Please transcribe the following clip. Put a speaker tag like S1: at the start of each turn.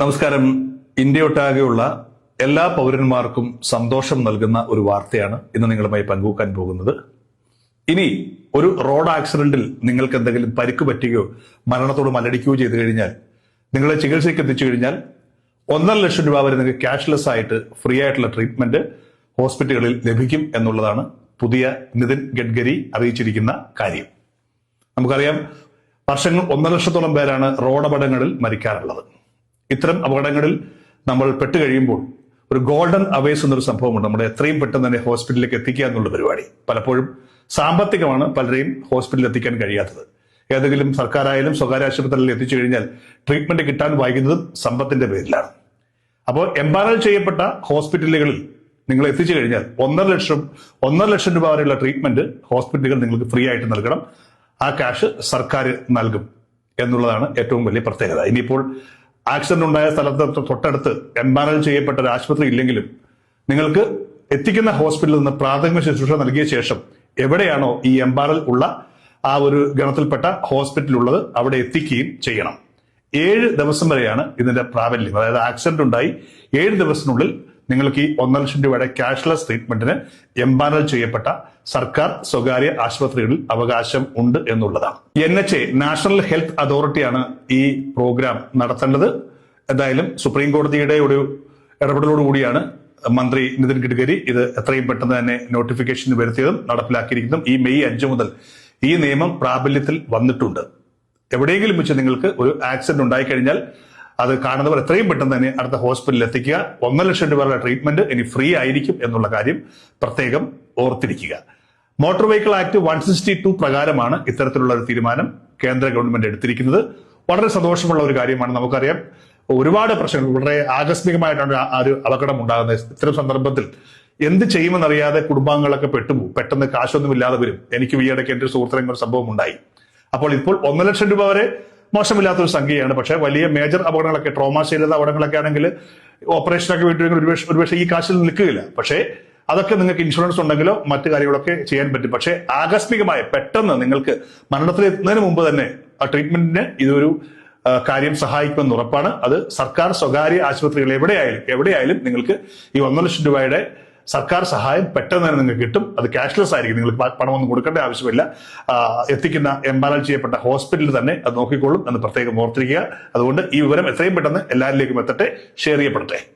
S1: നമസ്കാരം. ഇന്ത്യയൊട്ടാകെയുള്ള എല്ലാ പൗരന്മാർക്കും സന്തോഷം നൽകുന്ന ഒരു വാർത്തയാണ് ഇന്ന് നിങ്ങളുമായി പങ്കുവെക്കാൻ പോകുന്നത്. ഇനി ഒരു റോഡ് ആക്സിഡന്റിൽ നിങ്ങൾക്ക് എന്തെങ്കിലും പരിക്ക് പറ്റുകയോ മരണത്തോട് മലടിക്കുകയോ ചെയ്തു കഴിഞ്ഞാൽ നിങ്ങളെ ചികിത്സയ്ക്ക് എത്തിച്ചു കഴിഞ്ഞാൽ ഒന്നര ലക്ഷം രൂപ വരെ നിങ്ങൾക്ക് ക്യാഷ്ലെസ് ആയിട്ട് ഫ്രീ ആയിട്ടുള്ള ട്രീറ്റ്മെന്റ് ഹോസ്പിറ്റലുകളിൽ ലഭിക്കും എന്നുള്ളതാണ് പുതിയ നിതിൻ ഗഡ്കരി അറിയിച്ചിരിക്കുന്ന കാര്യം. നമുക്കറിയാം വർഷങ്ങൾ ഒന്നര ലക്ഷത്തോളം പേരാണ് റോഡപടങ്ങളിൽ മരിക്കാറുള്ളത്. ഇത്തരം അപകടങ്ങളിൽ നമ്മൾ പെട്ട് കഴിയുമ്പോൾ ഒരു ഗോൾഡൻ അവേസ് എന്നൊരു സംഭവമുണ്ട്. നമ്മുടെ എത്രയും പെട്ടെന്ന് തന്നെ ഹോസ്പിറ്റലിലേക്ക് എത്തിക്കുക എന്നുള്ള പരിപാടി. പലപ്പോഴും സാമ്പത്തികമാണ് പലരെയും ഹോസ്പിറ്റലിൽ എത്തിക്കാൻ കഴിയാത്തത്. ഏതെങ്കിലും സർക്കാരായാലും സ്വകാര്യ ആശുപത്രിയിൽ എത്തിച്ചു കഴിഞ്ഞാൽ ട്രീറ്റ്മെന്റ് കിട്ടാൻ വൈകുന്നതും സമ്പത്തിന്റെ പേരിലാണ്. അപ്പോൾ എംപാനൽ ചെയ്യപ്പെട്ട ഹോസ്പിറ്റലുകളിൽ നിങ്ങൾ എത്തിച്ചു കഴിഞ്ഞാൽ ഒന്നര ലക്ഷം ഒന്നര ലക്ഷം രൂപ വരെയുള്ള ട്രീറ്റ്മെന്റ് ഹോസ്പിറ്റലുകൾ നിങ്ങൾക്ക് ഫ്രീ ആയിട്ട് നൽകണം. ആ ക്യാഷ് സർക്കാർ നൽകും എന്നുള്ളതാണ് ഏറ്റവും വലിയ പ്രത്യേകത. ഇനിയിപ്പോൾ ആക്സിഡന്റ് ഉണ്ടായ സ്ഥലത്ത് തൊട്ടടുത്ത് എംപാനൽ ചെയ്യപ്പെട്ട ഒരു ആശുപത്രി ഇല്ലെങ്കിലും നിങ്ങൾക്ക് എത്തിക്കുന്ന ഹോസ്പിറ്റലിൽ നിന്ന് പ്രാഥമിക ശുശ്രൂഷ നൽകിയ ശേഷം എവിടെയാണോ ഈ എംപാനൽ ഉള്ള ആ ഒരു ഗണത്തിൽപ്പെട്ട ഹോസ്പിറ്റൽ ഉള്ളത് അവിടെ എത്തിക്കുകയും ചെയ്യണം. ഏഴ് ദിവസം വരെയാണ് ഇതിന്റെ പ്രാബല്യം. അതായത് ആക്സിഡന്റ് ഉണ്ടായി. ഏഴ് ദിവസത്തിനുള്ളിൽ നിങ്ങൾക്ക് ഈ ഒന്നര ലക്ഷം രൂപയുടെ ക്യാഷ്ലെസ് ട്രീറ്റ്മെന്റിന് എംപാനൽ ചെയ്യപ്പെട്ട സർക്കാർ സ്വകാര്യ ആശുപത്രികളിൽ അവകാശം ഉണ്ട് എന്നുള്ളതാണ്. N H A national health അതോറിറ്റിയാണ് ഈ പ്രോഗ്രാം നടത്തേണ്ടത്. എന്തായാലും സുപ്രീം കോടതിയുടെ ഒരു ഇടപെടലോടുകൂടിയാണ് മന്ത്രി നിതിൻ ഗഡ്കരി ഇത് എത്രയും പെട്ടെന്ന് തന്നെ നോട്ടിഫിക്കേഷൻ വരുത്തിയതും നടപ്പിലാക്കിയിരിക്കുന്നതും ഈ മെയ് അഞ്ച് മുതൽ ഈ നിയമം പ്രാബല്യത്തിൽ വന്നിട്ടുണ്ട്. എവിടെയെങ്കിലും വെച്ച് നിങ്ങൾക്ക് ഒരു ആക്സിഡന്റ് ഉണ്ടായിക്കഴിഞ്ഞാൽ അത് കാണുന്നവർ എത്രയും പെട്ടെന്ന് തന്നെ അടുത്ത ഹോസ്പിറ്റലിൽ എത്തിക്കുക. ഒന്നര ലക്ഷം രൂപയുടെ ട്രീറ്റ്മെന്റ് ഇനി ഫ്രീ ആയിരിക്കും എന്നുള്ള കാര്യം പ്രത്യേകം ഓർത്തിരിക്കുക. Motor vehicle act one sixty two പ്രകാരമാണ് ഇത്തരത്തിലുള്ള ഒരു തീരുമാനം കേന്ദ്ര ഗവൺമെന്റ് എടുത്തിരിക്കുന്നത്. വളരെ സന്തോഷമുള്ള ഒരു കാര്യമാണ് നമുക്കറിയാം. ഒരുപാട് പ്രശ്നങ്ങൾ വളരെ ആകസ്മികമായിട്ടാണ് ആ ഒരു അപകടം ഉണ്ടാകുന്നത്. ഇത്തരം സന്ദർഭത്തിൽ എന്ത് ചെയ്യുമെന്നറിയാതെ കുടുംബാംഗങ്ങളൊക്കെ പെട്ടുപോകും. പെട്ടെന്ന് കാശൊന്നും ഇല്ലാതെ വരും. എനിക്ക് ഈ ഇടയ്ക്ക് ഒരു സുഹൃത്തിനും ഒരു സംഭവം ഉണ്ടായി. അപ്പോൾ ഇപ്പോൾ ഒന്നര ലക്ഷം രൂപ വരെ മോശമില്ലാത്തൊരു സംഖ്യയാണ്. പക്ഷേ വലിയ മേജർ അപകടങ്ങളൊക്കെ ട്രോമാശീലത അപകടങ്ങളൊക്കെ ആണെങ്കിൽ ഓപ്പറേഷനൊക്കെ വേണ്ടി ഒരുപക്ഷെ ഒരുപക്ഷെ ഈ കാശിൽ നിൽക്കുകയില്ല. പക്ഷേ അതൊക്കെ നിങ്ങൾക്ക് ഇൻഷുറൻസ് ഉണ്ടെങ്കിലോ മറ്റു കാര്യങ്ങളൊക്കെ ചെയ്യാൻ പറ്റും. പക്ഷേ ആകസ്മികമായ പെട്ടെന്ന് നിങ്ങൾക്ക് മരണത്തിൽ എത്തുന്നതിന് മുമ്പ് തന്നെ ആ ട്രീറ്റ്മെന്റിന് ഇതൊരു കാര്യം സഹായിക്കുമെന്ന് ഉറപ്പാണ്. അത് സർക്കാർ സ്വകാര്യ ആശുപത്രികൾ എവിടെയായാലും എവിടെയായാലും നിങ്ങൾക്ക് ഈ ഒന്നര ലക്ഷം രൂപയുടെ സർക്കാർ സഹായം പെട്ടെന്ന് തന്നെ നിങ്ങൾക്ക് കിട്ടും. അത് ക്യാഷ്ലെസ് ആയിരിക്കും. നിങ്ങൾക്ക് പണമൊന്നും കൊടുക്കേണ്ട ആവശ്യമില്ല. എത്തിക്കുന്ന എംപാനൽ ചെയ്യപ്പെട്ട ഹോസ്പിറ്റലിൽ തന്നെ അത് നോക്കിക്കൊള്ളും എന്ന് പ്രത്യേകം ഓർത്തിരിക്കുക. അതുകൊണ്ട് ഈ വിവരം എത്രയും പെട്ടെന്ന് എല്ലാവരിലേക്കും എത്തട്ടെ. ഷെയർ ചെയ്യപ്പെടട്ടെ.